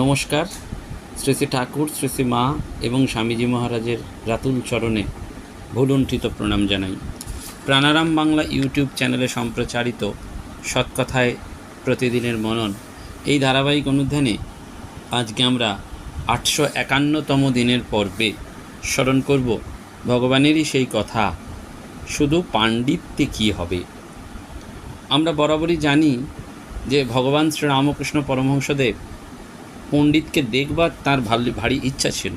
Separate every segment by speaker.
Speaker 1: নমস্কার। শ্রী শ্রী ঠাকুর, শ্রী শ্রী মা এবং স্বামীজি মহারাজের রাতুল চরণে ভুলুণ্ঠিত প্রণাম জানাই। প্রাণারাম বাংলা ইউটিউব চ্যানেলে সম্প্রচারিত সৎকথায় প্রতিদিনের মনন এই ধারাবাহিক অনুধ্যানে আজকে আমরা আটশো একান্নতম দিনের পর্বে স্মরণ করব ভগবানেরই সেই কথা, শুধু পাণ্ডিত্যে কী হবে? আমরা বরাবরই জানি যে ভগবান শ্রীরামকৃষ্ণ পরমহংসদেব পণ্ডিতকে দেখবার তার ভারী ইচ্ছা ছিল।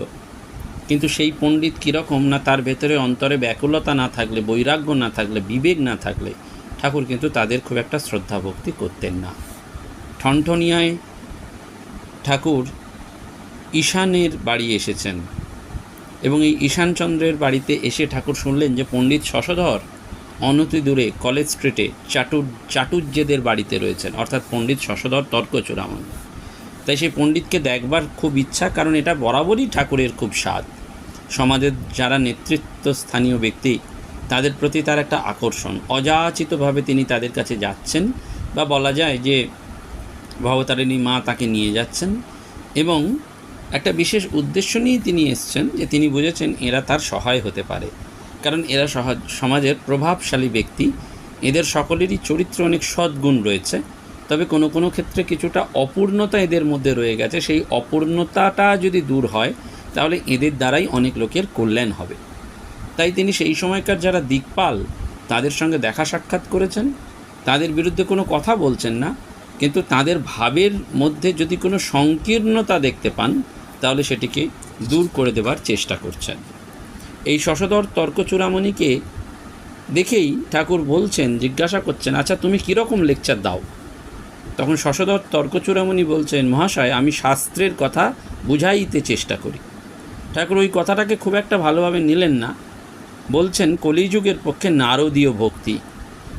Speaker 1: কিন্তু সেই পণ্ডিত কীরকম না তার ভেতরে অন্তরে ব্যাকুলতা না থাকলে, বৈরাগ্য না থাকলে, বিবেক না থাকলে, ঠাকুর কিন্তু তাদের খুব একটা শ্রদ্ধা ভক্তি করতেন না। ঠনঠনিয়ায় ঠাকুর ঈশানের বাড়ি এসেছেন এবং এই ঈশানচন্দ্রের বাড়িতে এসে ঠাকুর শুনলেন যে পণ্ডিত শশধর অনতি দূরে কলেজ স্ট্রিটে চাটুর চাটুর্যেদের বাড়িতে রয়েছেন। অর্থাৎ পণ্ডিত শশধর তর্ক চূড়ামণ তাই সেই পণ্ডিতকে দেখবার খুব ইচ্ছা, কারণ এটা বরাবরই ঠাকুরের খুব স্বাদ। সমাজের যারা নেতৃত্ব স্থানীয় ব্যক্তি, তাদের প্রতি তার একটা আকর্ষণ। অযাচিতভাবে তিনি তাদের কাছে যাচ্ছেন বা বলা যায় যে ভবতারিণী মা তাকে নিয়ে যাচ্ছেন এবং একটা বিশেষ উদ্দেশ্য নিয়ে তিনি এসছেন যে তিনি বুঝেছেন এরা তার সহায় হতে পারে। কারণ এরা সমাজের প্রভাবশালী ব্যক্তি। এদের সকলেরই চরিত্র অনেক সদ্গুণ রয়েছে। তবে কোনো কোনো ক্ষেত্রে কিছুটা অপূর্ণতা এদের মধ্যে রয়ে গেছে। সেই অপূর্ণতাটা যদি দূর হয়, তাহলে এদের দ্বারাই অনেক লোকের কল্যাণ হবে। তাই তিনি সেই সময়কার যারা দিকপাল, তাদের সঙ্গে দেখা সাক্ষাৎ করেছেন। তাদের বিরুদ্ধে কোনো কথা বলছেন না। কিন্তু তাদের ভাবের মধ্যে যদি কোনো সংকীর্ণতা দেখতে পান, তাহলে সেটিকে দূর করে দেবার চেষ্টা করছেন। এই শশধর তর্কচূড়ামণিকে দেখেই ঠাকুর বলছেন, জিজ্ঞাসা করছেন আচ্ছা তুমি কীরকম লেকচার দাও? তখন শশধর তর্কচূড়ামণি বলছেন, মহাশয়, আমি শাস্ত্রের কথা বুঝাইতে চেষ্টা করি। ঠাকুর ওই কথাটাকে খুব একটা ভালোভাবে নিলেন না। বলছেন, কলিযুগের পক্ষে নারদীয় ভক্তি।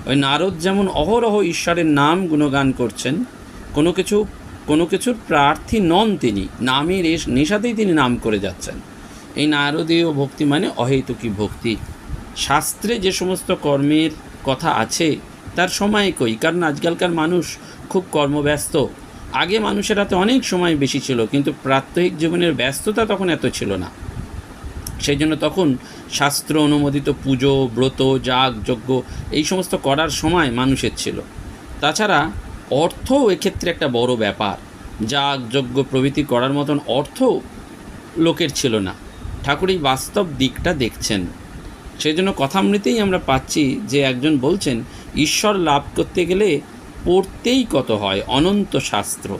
Speaker 1: ওই নারদ যেমন অহরহ ঈশ্বরের নাম গুণগান করছেন, কোনো কিছু, কোনো কিছুর প্রার্থী নন তিনি, নামের এস, নেশাতেই তিনি নাম করে যাচ্ছেন। এই নারদীয় ভক্তি মানে অহেতুকী ভক্তি। শাস্ত্রে যে সমস্ত কর্মের কথা আছে তার সময় কই? কারণ আজকালকার মানুষ খুব কর্মব্যস্ত। আগে মানুষের হাতে অনেক সময় বেশি ছিল, কিন্তু প্রাত্যহিক জীবনের ব্যস্ততা তখন এত ছিল না। সেই জন্য তখন শাস্ত্র অনুমোদিত পুজো, ব্রত, যাগ, যজ্ঞ এই সমস্ত করার সময় মানুষের ছিল। তাছাড়া অর্থও এক্ষেত্রে একটা বড় ব্যাপার। যাগ, যজ্ঞ প্রভৃতি করার মতন অর্থ লোকের ছিল না। ঠাকুর এই বাস্তব দিকটা দেখছেন। সেই জন্য কথামৃতেই আমরা পাচ্ছি যে একজন বলছেন ঈশ্বর লাভ করতে গেলে পড়তেই কত হয়? অনন্ত শাস্ত্র।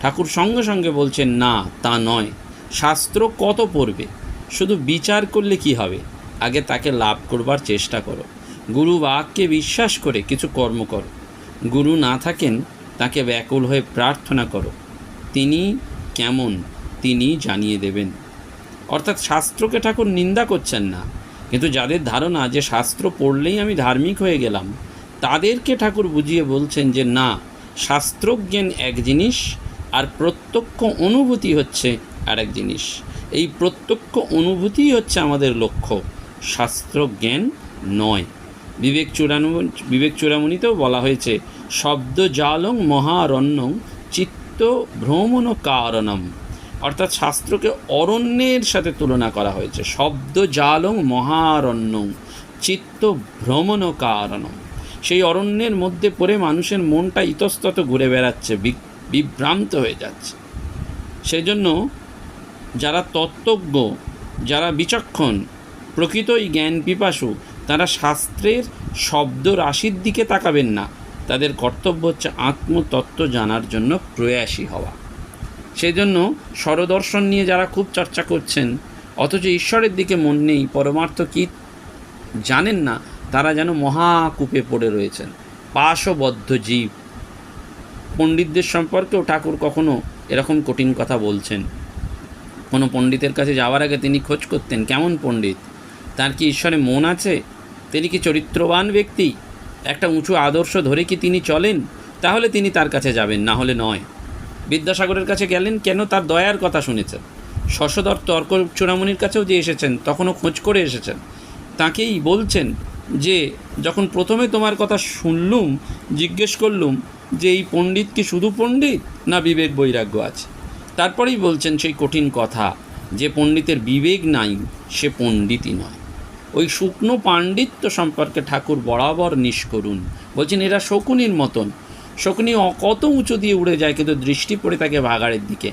Speaker 1: ঠাকুর সঙ্গে সঙ্গে বলছেন, না, তা নয়। শাস্ত্র কত পড়বে? শুধু বিচার করলে কি হবে? আগে তাকে লাভ করবার চেষ্টা করো। গুরু বাক্যে বিশ্বাস করে কিছু কর্ম করো। গুরু না থাকেন, তাকে ব্যাকুল হয়ে প্রার্থনা করো। তিনি কেমন, তিনি জানিয়ে দেবেন। অর্থাৎ শাস্ত্রকে ঠাকুর নিন্দা করছেন না। কিন্তু যাদের ধারণা যে শাস্ত্র পড়লেই আমি ধার্মিক হয়ে গেলাম তাদেরকে ঠাকুর বুঝিয়ে বলছেন যে, না, শাস্ত্রজ্ঞান এক জিনিস আর প্রত্যক্ষ অনুভূতি হচ্ছে আরেক জিনিস। এই প্রত্যক্ষ অনুভূতিই হচ্ছে আমাদের লক্ষ্য। শাস্ত্রজ্ঞান নয়। বিবেক চূড়ামণি বিবেক চূড়ামণিতেও বলা হয়েছে, শব্দ জালং মহারণ্যং চিত্ত ভ্রমণ কারণম। অর্থাৎ শাস্ত্রকে অরণ্যের সাথে তুলনা করা হয়েছে। শব্দ জালং মহারণ্যং চিত্ত ভ্রমণ কারণম। সেই অরণ্যের মধ্যে পড়ে মানুষের মনটা ইতস্তত ঘুরে বেড়াচ্ছে বিভ্রান্ত হয়ে যাচ্ছে। সেই জন্য যারা তত্ত্বজ্ঞ, যারা বিচক্ষণ, প্রকৃতই জ্ঞান পিপাসু, তারা শাস্ত্রের শব্দ রাশির দিকে তাকাবেন না। তাদের কর্তব্য হচ্ছে আত্মতত্ত্ব জানার জন্য প্রয়াসী হওয়া। সেই জন্য স্বরদর্শন নিয়ে যারা খুব চর্চা করছেন, অথচ ঈশ্বরের দিকে মন নেই, পরমার্থ কী জানেন না তারা যেন মহাকূপে পড়ে রয়েছেন। পাশবদ্ধ জীব। পণ্ডিতদের সম্পর্কেও ঠাকুর কখনো এরকম কঠিন কথা বলছেন। কোনো পণ্ডিতের কাছে যাওয়ার আগে তিনি খোঁজ করতেন, কেমন পণ্ডিত? তার কি ঈশ্বরে মন আছে? তিনি কি চরিত্রবান ব্যক্তি? একটা উঁচু আদর্শ ধরে কি তিনি চলেন? তাহলে তিনি তার কাছে যাবেন, না হলে নয়। বিদ্যাসাগরের কাছে গেলেন, কেন তার দয়ার কথা শুনেছেন? শশধর তর্ক চূড়ামণির কাছেও যে এসেছেন, তখনও খোঁজ করে এসেছেন। তাকেই বলছেন যে যখন প্রথমে তোমার কথা শুনলুম, জিজ্ঞেস করলুম যে এই পণ্ডিত কি শুধু পণ্ডিত না বিবেক বৈরাগ্য আছে? তারপরেই বলছেন সেই কঠিন কথা, যে পণ্ডিতের বিবেক নাই, সে পণ্ডিতই নয়। ওই শুকনো পাণ্ডিত্য সম্পর্কে ঠাকুর বরাবর নিষ্করুণ বলছেন, এরা শকুনির মতন। শকুনি কত উঁচু দিয়ে উড়ে যায়, কিন্তু দৃষ্টি পড়ে থাকে ভাগাড়ের দিকে।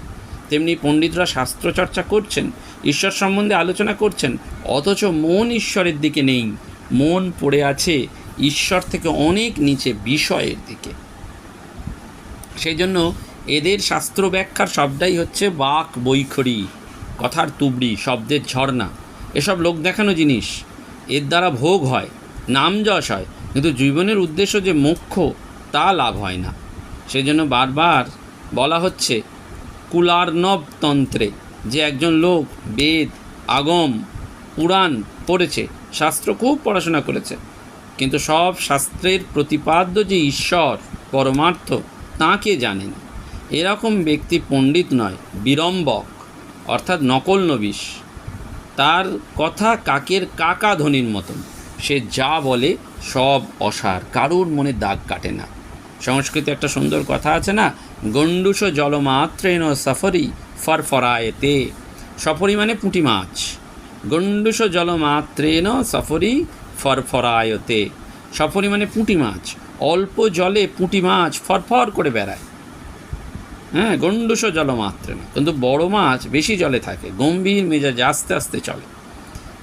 Speaker 1: তেমনি পণ্ডিতরা শাস্ত্রচর্চা করছেন, ঈশ্বর সম্বন্ধে আলোচনা করছেন, অথচ মন ঈশ্বরের দিকে নেই। মন পড়ে আছে ঈশ্বর থেকে অনেক নিচে বিষয়ের দিকে। সেই জন্য এদের শাস্ত্র ব্যাখ্যার সবটাই হচ্ছে বাক বৈখরি, কথার তুবড়ি, শব্দের ঝর্ণা। এসব লোক দেখানো জিনিস। এর দ্বারা ভোগ হয়, নাম যশ হয়, কিন্তু জীবনের উদ্দেশ্য যে মোক্ষ, তা লাভ হয় না। সেই জন্য বারবার বলা হচ্ছে কুলার্নব তন্ত্রে যে একজন লোক বেদ, আগম, পুরাণ পড়েছে শাস্ত্র খুব পড়াশোনা করেছে। কিন্তু সব শাস্ত্রের প্রতিপাদ্য যে ঈশ্বর, পরমার্থ তাঁকে জানেন? এরকম ব্যক্তি পণ্ডিত নয়, বিড়ম্বক, অর্থাৎ নকল নবিশ। তার কথা কাকের কাকা ধ্বনির মতন। সে যা বলে সব অসার, কারুর মনে দাগ কাটে না। সংস্কৃতে একটা সুন্দর কথা আছে না, গণ্ডুষ জলমাত্রেন সফরি ফরফরায়েতে সফরি মানে পুঁটি মাছ। গণ্ডুষ জলমাত্রেন সফরি ফরফরায়তে। সফরি মানে পুঁটি মাছ। অল্প জলে পুঁটি মাছ ফরফর করে বেড়ায়। হ্যাঁ গণ্ডুষ জলমাত্রে না কিন্তু বড় মাছ বেশি জলে থাকে, গম্ভীর মেজাজে আস্তে আস্তে চলে।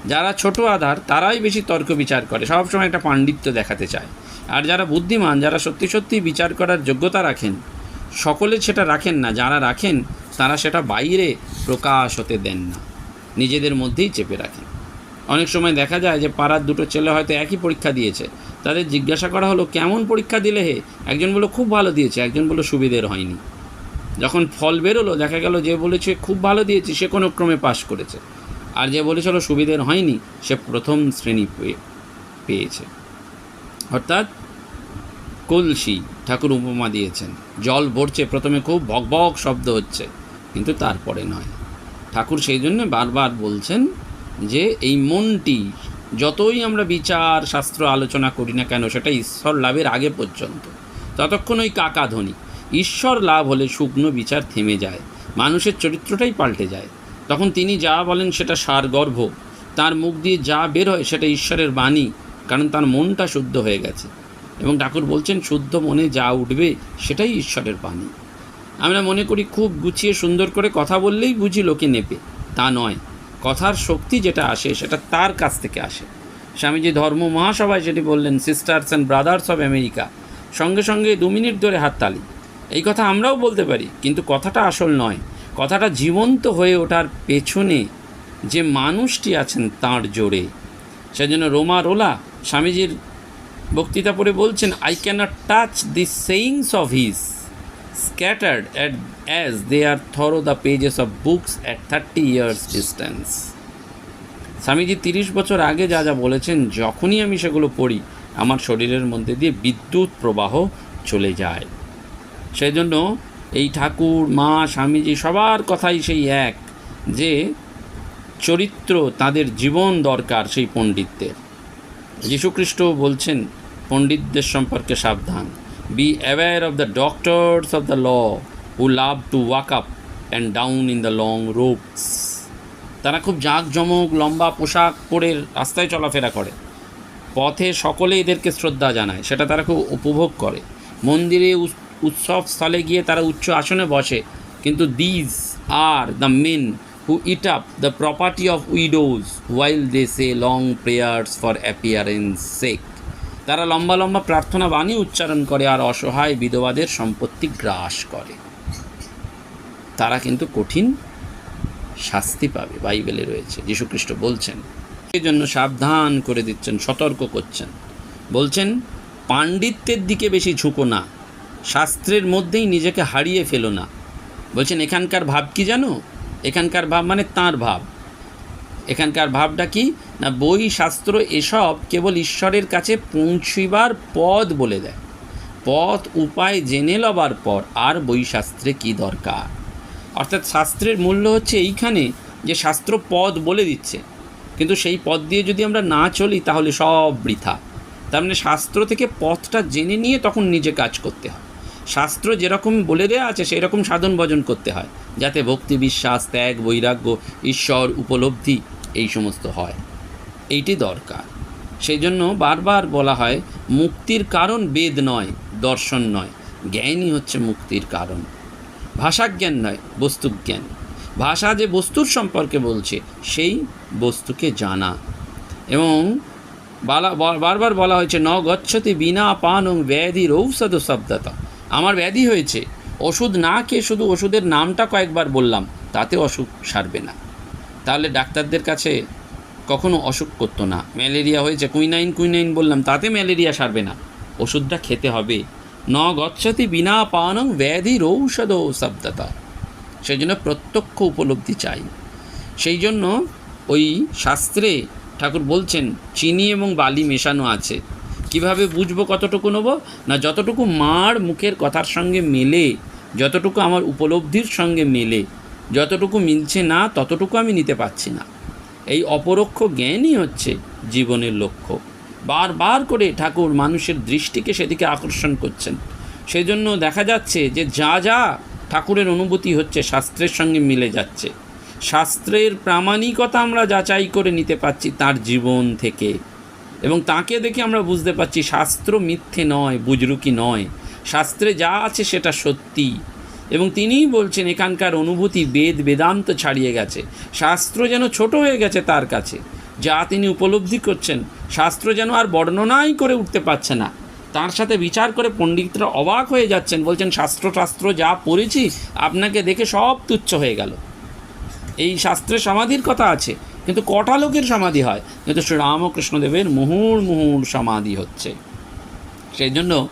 Speaker 1: যারা ছোট আধার, তারাই বেশি তর্ক বিচার করে, সবসময় একটা পাণ্ডিত্য দেখাতে চায়। আর যারা বুদ্ধিমান, যারা সত্যি সত্যি বিচার করার যোগ্যতা রাখেন, সকলে সেটা রাখেন না, যারা রাখেন, তারা সেটা বাইরে প্রকাশ হতে দেন না। নিজেদের মধ্যেই চেপে রাখেন অনেক সময় দেখা যায় যে পাড়ার দুটো ছেলে হয়তো একই পরীক্ষা দিয়েছে। তাদের জিজ্ঞাসা করা হলো, কেমন পরীক্ষা দিলে হে? একজন বলল, খুব ভালো দিয়েছে। একজন বলল, সুবিধের হয়নি। যখন ফল বেরোলো, দেখা গেল যে বলেছে, খুব ভালো দিয়েছি, সে কোনো ক্রমে পাশ করেছে। আর যে বলেছিল সুবিধের হয়নি, সে প্রথম শ্রেণি পেয়ে পেয়েছে। অর্থাৎ কলসি ঠাকুর উপমা দিয়েছেন। জল ভরছে, প্রথমে খুব ভকভক শব্দ হচ্ছে, কিন্তু তারপরে নয়। ঠাকুর সেই জন্য বারবার বলছেন যে এই মনটি যতই আমরা বিচার, শাস্ত্র আলোচনা করি না কেন, সেটা ঈশ্বর লাভের আগে পর্যন্ত। ততক্ষণ ওই কাকা ধ্বনি ঈশ্বর লাভ হলে শুকনো বিচার থেমে যায়। মানুষের চরিত্রটাই পাল্টে যায়। তখন তিনি যা বলেন সেটা সারগর্ভ। তার মুখ দিয়ে যা বের হয় সেটা ঈশ্বরের বাণী, কারণ তার মনটা শুদ্ধ হয়ে গেছে। এবং ঠাকুর বলছেন, শুদ্ধ মনে যা উঠবে, সেটাই ঈশ্বরের বাণী। আমরা মনে করি খুব গুছিয়ে সুন্দর করে কথা বললেই বুঝি লোকে নেবে তা নয়। কথার শক্তি যেটা আসে, সেটা তার কাছ থেকে আসে। স্বামীজি ধর্ম মহাসভায় যেটি বললেন sisters and brothers of America সঙ্গে সঙ্গে দু মিনিট ধরে হাততালি এই কথা আমরাও বলতে পারি, কিন্তু কথাটা আসল নয়। কথাটা জীবন্ত হয়ে ওঠার পেছনে যে মানুষটি আছেন তাঁর জোরে। সেজন্য রোমা রোলা স্বামীজির বক্তৃতা পড়ে বলছেন I cannot touch the sayings of his scattered at, as they are thorough the pages of books at 30 years distance. Swamiji তিরিশ বছর আগে যা যা বলেছেন যখনই আমি সেগুলো পড়ি আমার শরীরের মধ্যে দিয়ে বিদ্যুৎ প্রবাহ চলে যায়। সেই জন্য এই ঠাকুর মা স্বামীজি সবার কথাই সেই এক যে চরিত্র তাদের জীবন দরকার সেই পণ্ডিতদের। যীশুখ্রিস্ট বলছেন পণ্ডিতদের সম্পর্কে সাবধান। Be aware of the doctors of the law who love to walk up and down in the long robes তারা খুব জাঁকজমক, লম্বা পোশাক পরে রাস্তায় চলাফেরা করে। পথে সকলে এদেরকে শ্রদ্ধা জানায়, সেটা তারা খুব উপভোগ করে। মন্দিরে উৎ- উৎসব স্থলে গিয়ে তারা উচ্চ আসনে বসে, কিন্তু these are the men who eat up the property of widows while they say long prayers for appearance sake তারা লম্বা লম্বা প্রার্থনা বাণী উচ্চারণ করে আর অসহায় বিধবাদের সম্পত্তি গ্রাস করে। তারা কিন্তু কঠিন শাস্তি পাবে, বাইবেলে রয়েছে। যীশুখ্রিস্ট বলছেন সেই জন্য সাবধান করে দিচ্ছেন, সতর্ক করছেন। বলছেন, পাণ্ডিত্যের দিকে বেশি ঝুঁকো না, শাস্ত্রের মধ্যেই নিজেকে হারিয়ে ফেলো না। বলছেন, এখানকার ভাব কি জানো? এখানকার ভাব মানে তাঁর ভাব। এখানকার ভাবটা কি? না বই, শাস্ত্র এসব কেবল ঈশ্বরের কাছে পৌঁছিবার পদ বলে দেয়। পথ, উপায় জেনে লবার পর আর বই শাস্ত্রে কী দরকার? অর্থাৎ শাস্ত্রের মূল্য হচ্ছে এইখানে যে শাস্ত্র পদ বলে দিচ্ছে। কিন্তু সেই পথ দিয়ে যদি আমরা না চলি, তাহলে সব বৃথা। তার মানে শাস্ত্র থেকে পথটা জেনে নিয়ে তখন নিজে কাজ করতে হয়। শাস্ত্র যেরকম বলে দেওয়া আছে সেই রকম সাধন ভজন করতে হয়। যাতে ভক্তি বিশ্বাস, ত্যাগ, বৈরাগ্য, ঈশ্বর, উপলব্ধি, এই সমস্ত হয়। এইটি দরকার। সেই জন্য বারবার বলা হয়, মুক্তির কারণ বেদ নয়, দর্শন নয়। জ্ঞানই হচ্ছে মুক্তির কারণ। ভাষাজ্ঞান নয় বস্তুজ্ঞান ভাষা যে বস্তুর সম্পর্কে বলছে, সেই বস্তুকে জানা। এবং বারবার বলা হয়েছে, ন গচ্ছতি বিনা পান ও ব্যাধির ঔষধ শব্দতা। আমার ব্যাধি হয়েছে। ওষুধ না খেয়ে শুধু ওষুধের নামটা কয়েকবার বললাম, তাতে অসুখ সারবে না। তাহলে ডাক্তারদের কাছে কখনো অসুখ করতো না। ম্যালেরিয়া হয়েছে, কুইনাইন কুইনাইন বললাম, তাতে ম্যালেরিয়া সারবে না। ওষুধটা খেতে হবে। ন গচ্ছতি বিনা পানং ব্যাধির ঔষধ শব্দতা। সেই জন্য প্রত্যক্ষ উপলব্ধি চাই। সেই জন্য ওই শাস্ত্রে ঠাকুর বলছেন, চিনি এবং বালি মেশানো আছে। কীভাবে বুঝব কতটুকু নেব? না যতটুকু মার মুখের কথার সঙ্গে মেলে যতটুকু আমার উপলব্ধির সঙ্গে মেলে, যতটুকু মিলছে না, ততটুকু আমি নিতে পারছি না। এই অপরোক্ষ জ্ঞানই হচ্ছে জীবনের লক্ষ্য। বারবার করে ঠাকুর মানুষের দৃষ্টিকে সেদিকে আকর্ষণ করছেন। সেই জন্য দেখা যাচ্ছে যে যা যা ঠাকুরের অনুভূতি হচ্ছে শাস্ত্রের সঙ্গে মিলে যাচ্ছে। শাস্ত্রের প্রামাণিকতা আমরা যাচাই করে নিতে পারছি তার জীবন থেকে। এবং তাকে দেখে আমরা বুঝতে পারছি শাস্ত্র মিথ্যে নয়, বুজরুকি নয়। শাস্ত্রে যা আছে সেটা সত্যি। এবং তিনিই বলছেন, এখানকার অনুভূতি বেদ বেদান্ত ছাড়িয়ে গেছে। শাস্ত্র যেন ছোট হয়ে গেছে তার কাছে। যা তিনি উপলব্ধি করছেন, শাস্ত্র যেন আর বর্ণনাই করে উঠতে পারছে না। তার সাথে বিচার করে পণ্ডিতরা অবাক হয়ে যাচ্ছেন, বলছেন, শাস্ত্র শাস্ত্র, যা পড়েছি, আপনাকে দেখে সব তুচ্ছ হয়ে গেল। এই শাস্ত্রে সমাধির কথা আছে, কিন্তু কটা লোকের সমাধি হয়? কিন্তু শ্রী রামকৃষ্ণদেবের মুহুর মুহুর সমাধি হচ্ছে। সেই জন্য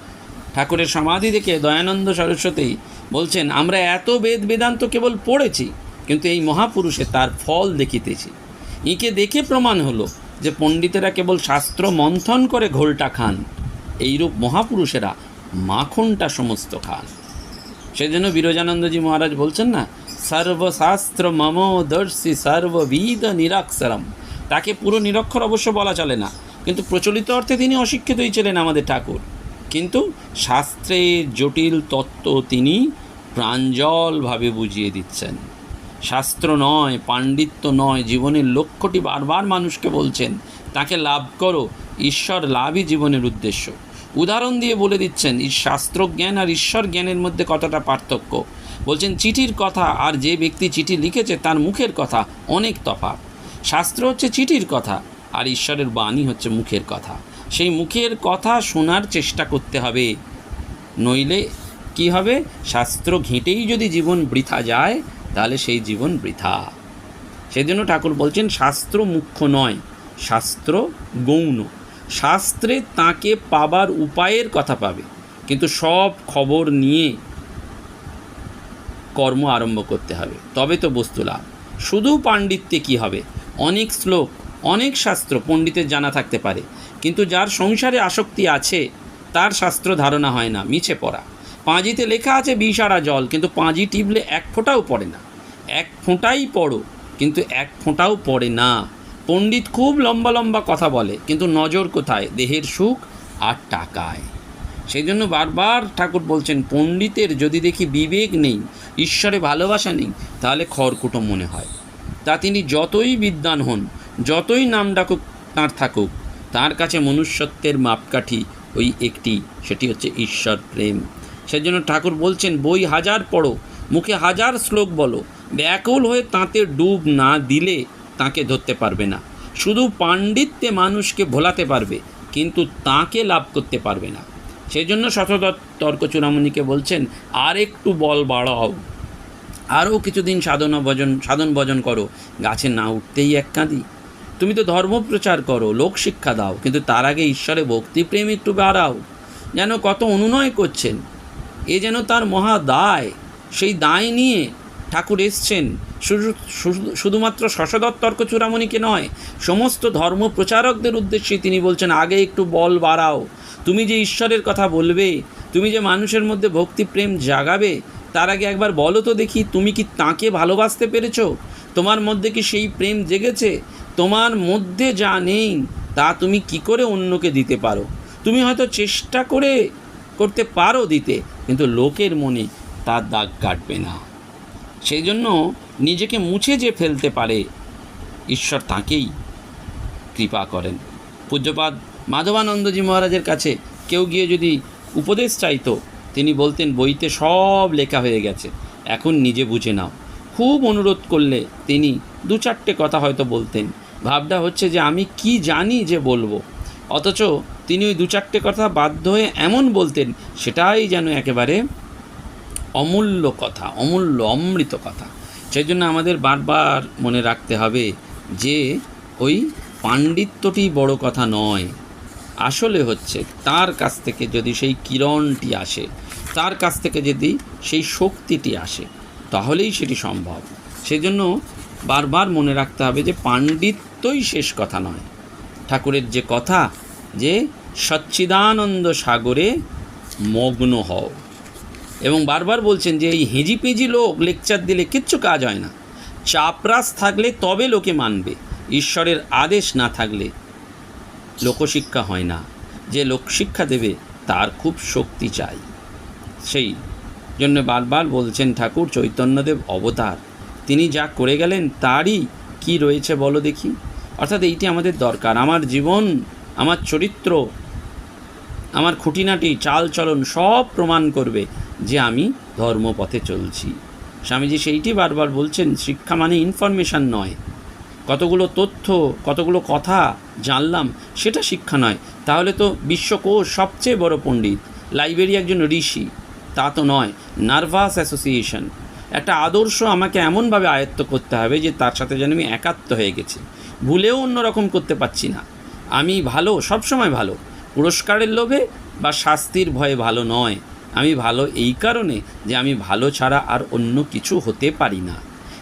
Speaker 1: ঠাকুরের সমাধি দেখে দয়ানন্দ সরস্বতী বলছেন, আমরা এত বেদ বেদান্ত কেবল পড়েছি, কিন্তু এই মহাপুরুষে তার ফল দেখিতেছি। ইকে দেখে প্রমাণ হলো যে পণ্ডিতেরা কেবল শাস্ত্র মন্থন করে ঘোলটা খান, এইরূপ মহাপুরুষেরা মাখনটা সমস্ত খান। সেজন্য বিরজানন্দজি মহারাজ বলছেন না, সর্বশাস্ত্র মমদর্শী সর্ববিদ নিরাক্ষরম। তাকে পুরো নিরক্ষর অবশ্য বলা চলে না, কিন্তু প্রচলিত অর্থে তিনি অশিক্ষিতই ছিলেন আমাদের ঠাকুর। কিন্তু শাস্ত্রের জটিল তত্ত্ব তিনি প্রাঞ্জলভাবে বুঝিয়ে দিচ্ছেন। শাস্ত্র নয়, পাণ্ডিত্য নয়, জীবনের লক্ষ্যটি বারবার মানুষকে বলছেন, তাকে লাভ করো, ঈশ্বর লাভই জীবনের উদ্দেশ্য। উদাহরণ দিয়ে বলে দিচ্ছেন, এই শাস্ত্রজ্ঞান আর ঈশ্বর জ্ঞানের মধ্যে কতটা পার্থক্য? বলছেন, চিঠির কথা আর যে ব্যক্তি চিঠি লিখেছে তার মুখের কথা অনেক তফাৎ। শাস্ত্র হচ্ছে চিঠির কথা আর ঈশ্বরের বাণী হচ্ছে মুখের কথা। সেই মুখের কথা শোনার চেষ্টা করতে হবে। নইলে কি হবে? শাস্ত্র ঘেঁটেই যদি জীবন বৃথা যায়, তাহলে সেই জীবন বৃথা। সেজন্য ঠাকুর বলছেন, শাস্ত্র মুখ্য নয়, শাস্ত্র গৌণ। শাস্ত্রে তাকে পাবার উপায়ের কথা পাবে, কিন্তু সব খবর নিয়ে কর্ম আরম্ভ করতে হবে। তবে তো বস্তু লাভ শুধু পাণ্ডিত্যে কি হবে? অনেক শ্লোক অনেক শাস্ত্র পণ্ডিতের জানা থাকতে পারে। কিন্তু যার সংসারে আসক্তি আছে, তার শাস্ত্র ধারণা হয় না, মিছে পড়া। পাঁজিতে লেখা আছে বিষারা জল, কিন্তু পাঁজি টিপলে এক ফোঁটাও পড়ে না। এক ফোঁটাই পড়ো, কিন্তু এক ফোঁটাও পড়ে না। পণ্ডিত খুব লম্বা লম্বা কথা বলে, কিন্তু নজর কোথায়? দেহের সুখ আর টাকায়। সেই জন্য বারবার ঠাকুর বলছেন, পণ্ডিতের যদি দেখি বিবেক নেই, ঈশ্বরে ভালোবাসা নেই, তাহলে খড়কুটো মনে হয়। তা তিনি যতই বিদ্বান হন যতই নাম ডাকুক, তাঁর থাকুক, তার কাছে মনুষ্যত্বের মাপকাঠি ওই একটি, সেটি হচ্ছে ঈশ্বর প্রেম। সেই জন্য ঠাকুর বলছেন, বই হাজার পড়ো, মুখে হাজার শ্লোক বলো, ব্যাকুল হয়ে তাঁতে ডুব না দিলে তাকে ধরতে পারবে না। শুধু পাণ্ডিত্যে মানুষকে ভোলাতে পারবে, কিন্তু তাকে লাভ করতে পারবে না। সেই জন্য শতদত্ত তর্ক চূড়ামণিকে বলছেন, আর একটু বল বাড়াও, আরও কিছুদিন সাধনা ভজন, সাধন ভজন করো, গাছে না উঠতেই এক কাঁদি। তুমি তো ধর্ম প্রচার করো, লোক শিক্ষা দাও, কিন্তু তার আগে ঈশ্বরে ভক্তিপ্রেম একটু বাড়াও। যেন কত অনুনয় করছেন, এ যেন তার মহা দায়। সেই দায় নিয়ে ঠাকুর এসছেন, শুধু, শুধু- শুধুমাত্র শশধর তর্ক চূড়ামণিকে নয়, সমস্ত ধর্ম প্রচারকদের উদ্দেশ্যে তিনি বলছেন, আগে একটু বল বাড়াও। তুমি যে ঈশ্বরের কথা বলবে, তুমি যে মানুষের মধ্যে ভক্তি, প্রেম জাগাবে, তার আগে একবার বলো তো দেখি, তুমি কি তাকে ভালোবাসতে পেরেছ? তোমার মধ্যে কি সেই প্রেম জেগেছে? তোমার মধ্যে যা নেই, তা তুমি কি করে অন্যকে দিতে পারো? তুমি হয়তো চেষ্টা করে করতে পারো দিতে, কিন্তু লোকের মনে তার দাগ কাটবে না। সেই জন্য নিজেকে মুছে যে ফেলতে পারে, ঈশ্বর তাকেই কৃপা করেন। পূজ্যপাদ মাধবানন্দজি মহারাজের কাছে কেউ গিয়ে যদি উপদেশ চাইতো, তিনি বলতেন, বইতে সব লেখা হয়ে গেছে, এখন নিজে বুঝে নাও। খুব অনুরোধ করলে তিনি দু চারটে কথা হয়তো বলতেন। ভাবটা হচ্ছে যে আমি কি জানি যে বলব। অথচ তিনি ওই দু চারটে কথা বাধ্য হয়ে এমন বলতেন, সেটাই যেন একেবারে অমূল্য কথা, অমূল্য অমৃত কথা। সেই জন্য আমাদের বারবার মনে রাখতে হবে যে ওই পাণ্ডিত্যটি বড় কথা নয়। আসলে হচ্ছে তার কাছ থেকে যদি সেই কিরণটি আসে, তার কাছ থেকে যদি সেই শক্তিটি আসে, তাহলেই সেটি সম্ভব। সেই জন্য বারবার মনে রাখতে হবে যে পাণ্ডিত্যই শেষ কথা নয়। ঠাকুরের যে কথা যে সচ্চিদানন্দ সাগরে মগ্ন হও। এবং বারবার বলছেন যে এই হেজি পেজি লোক লেকচার দিলে কিচ্ছু কাজ হয় না। চাপরাস থাকলে তবে লোকে মানবে। ঈশ্বরের আদেশ না থাকলে লোকশিক্ষা হয় না। যে লোকশিক্ষা দেবে তার খুব শক্তি চাই। সেই জন্য বারবার বলছেন ঠাকুর, চৈতন্যদেব অবতার। তিনি যা করে গেলেন, তারই কি রয়েছে বলো দেখি। অর্থাৎ এইটি আমাদের দরকার। আমার জীবন, আমার চরিত্র, আমার খুঁটিনাটি, চালচলন সব প্রমাণ করবে যে আমি ধর্মপথে চলছি। স্বামীজি সেইটি বারবার বলছেন, শিক্ষা মানে ইনফরমেশান নয়। কতগুলো তথ্য, কতগুলো কথা জানলাম, সেটা শিক্ষা নয়। তাহলে তো বিশ্বকোষ সবচেয়ে বড় পণ্ডিত। লাইব্রেরি একজন ঋষি, তা তো নয়, নার্ভাস অ্যাসোসিয়েশন। একটা আদর্শ আমাকে এমনভাবে আয়ত্ত করতে হবে যে তার সাথে যেন আমি একাত্ম হয়ে গেছি। ভুলেও অন্যরকম করতে পারছি না। আমি ভালো, সবসময় ভালো। পুরস্কারের লোভে বা শাস্তির ভয়ে ভালো নয়। আমি ভালো এই কারণে যে আমি ভালো ছাড়া আর অন্য কিছু হতে পারি না।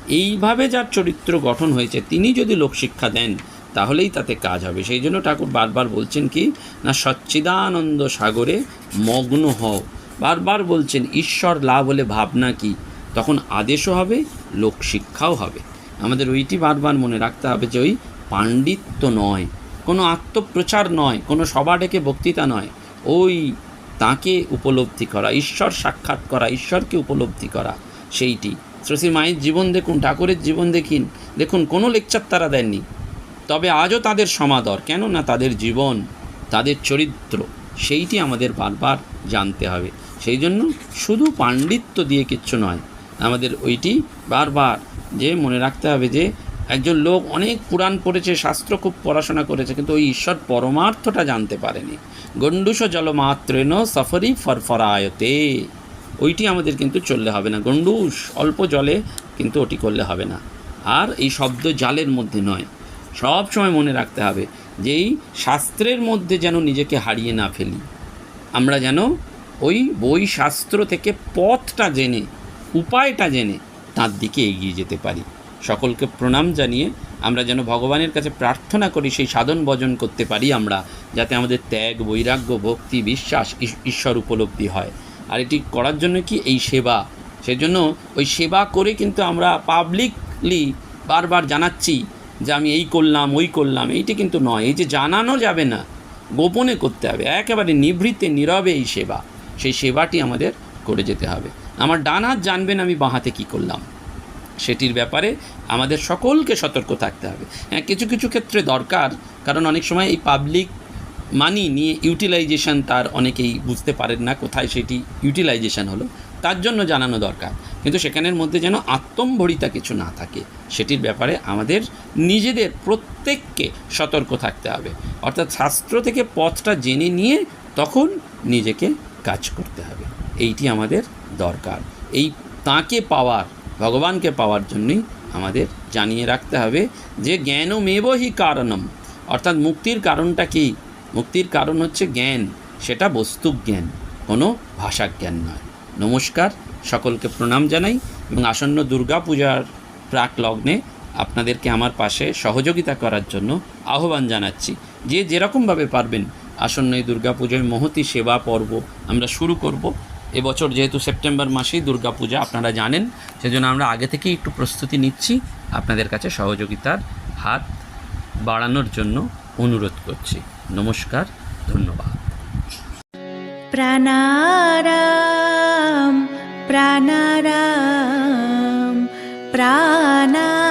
Speaker 1: এইভাবে যার চরিত্র গঠন হয়েছে, তিনি যদি লোকশিক্ষা দেন, তাহলেই তাতে কাজ হবে। সেই জন্য ঠাকুর বারবার বলছেন কি, না সচ্চিদানন্দ সাগরে মগ্ন হও। বারবার বলছেন, ঈশ্বর লাভ হলে ভাবনা কি? তখন আদেশও হবে লোকশিক্ষাও হবে। আমাদের ওইটি বারবার মনে রাখতে হবে যে ওই পাণ্ডিত্য নয়, কোনো আত্মপ্রচার নয়, কোনো সভা ডেকে বক্তৃতা নয়। ওই তাকে উপলব্ধি করা, ঈশ্বর সাক্ষাৎ করা, ঈশ্বরকে উপলব্ধি করা, সেইটি। শ্রী মায়ের জীবন দেখুন, ঠাকুরের জীবন দেখিন, দেখুন, কোনো লেকচার তারা দেননি। তবে আজও তাদের সমাদর কেন না তাদের জীবন, তাদের চরিত্র, সেইটি আমাদের বারবার জানতে হবে। সেই জন্য শুধু পাণ্ডিত্য দিয়ে কিচ্ছু নয়, আমাদের ওইটি বারবার যে মনে রাখতে হবে যে একজন লোক অনেক পুরাণ পড়েছে, শাস্ত্র খুব পড়াশোনা করেছে, কিন্তু ওই ঈশ্বর পরমার্থটা জানতে পারেনি। গণ্ডুষ জলমাত্রেন সফরি ফরফরায়তে। ওইটি আমাদের কিন্তু চললে হবে না। গণ্ডুষ অল্প জলে কিন্তু ওটি করলে হবে না। আর এই শব্দ জালের মধ্যে নয়। সব সময় মনে রাখতে হবে যে এই শাস্ত্রের মধ্যে যেন নিজেকে হারিয়ে না ফেলি। আমরা যেন ওই বই শাস্ত্র থেকে পথটা জেনে, উপায়টা জেনে তার দিকে এগিয়ে যেতে পারি। সকলকে প্রণাম জানিয়ে আমরা যেন ভগবানের কাছে প্রার্থনা করি, সেই সাধন ভজন করতে পারি আমরা, যাতে আমাদের ত্যাগ, বৈরাগ্য, ভক্তি, বিশ্বাস ঈশ্বর উপলব্ধি হয়। আর এটি করার জন্য কি? এই সেবা। সেজন্য ওই সেবা করে কিন্তু আমরা পাবলিকলি বারবার জানাচ্ছি যে আমি এই করলাম, ওই করলাম। এইটি কিন্তু নয়, এই যে জানানো যাবে না, গোপনে করতে হবে। একেবারে নিভৃতে, নীরবে এই সেবা। সেই সেবাটি আমাদের করে যেতে হবে। আমার ডান হাত জানবেন আমি, বাঁ হাতে কী করলাম। সেটির ব্যাপারে আমাদের সকলকে সতর্ক থাকতে হবে। হ্যাঁ কিছু কিছু ক্ষেত্রে দরকার, কারণ অনেক সময় এই পাবলিক মানি নিয়ে ইউটিলাইজেশন তার অনেকেই বুঝতে পারেন না কোথায় সেটি ইউটিলাইজেশন হলো, তার জন্য জানানো দরকার। কিন্তু সেখানের মধ্যে যেন আত্মম্ভরিতা কিছু না থাকে, সেটির ব্যাপারে আমাদের নিজেদের প্রত্যেককে সতর্ক থাকতে হবে। অর্থাৎ শাস্ত্র থেকে পথটা জেনে নিয়ে তখন নিজেকে কাজ করতে হবে। এইটি আমাদের দরকার। এই তাকে পাওয়ার ভগবানকে পাওয়ার জন্যই আমাদের জানিয়ে রাখতে হবে যে জ্ঞানমেবহি কারণম। অর্থাৎ মুক্তির কারণটা কি? মুক্তির কারণ হচ্ছে জ্ঞান। সেটা বস্তু জ্ঞান, কোনো ভাষা জ্ঞান নয়। নমস্কার, সকলকে প্রণাম জানাই এবং আসন্ন দুর্গা পূজার প্রাক লগ্নে আপনাদেরকে আমার পাশে সহযোগিতা করার জন্য আহ্বান জানাচ্ছি। যে যেরকমভাবে পারবেন আসন্ন এই দুর্গাপুজোয় মহতি সেবা পর্ব আমরা শুরু করব। এবছর যেহেতু সেপ্টেম্বর মাসেই দুর্গাপূজা, আপনারা জানেন, সেজন্য আমরা আগে থেকেই একটু প্রস্তুতি নিচ্ছি। আপনাদের কাছে সহযোগিতার হাত বাড়ানোর জন্য অনুরোধ করছি। নমস্কার, ধন্যবাদ।
Speaker 2: প্রাণারাম প্রাণারাম প্রাণারাম।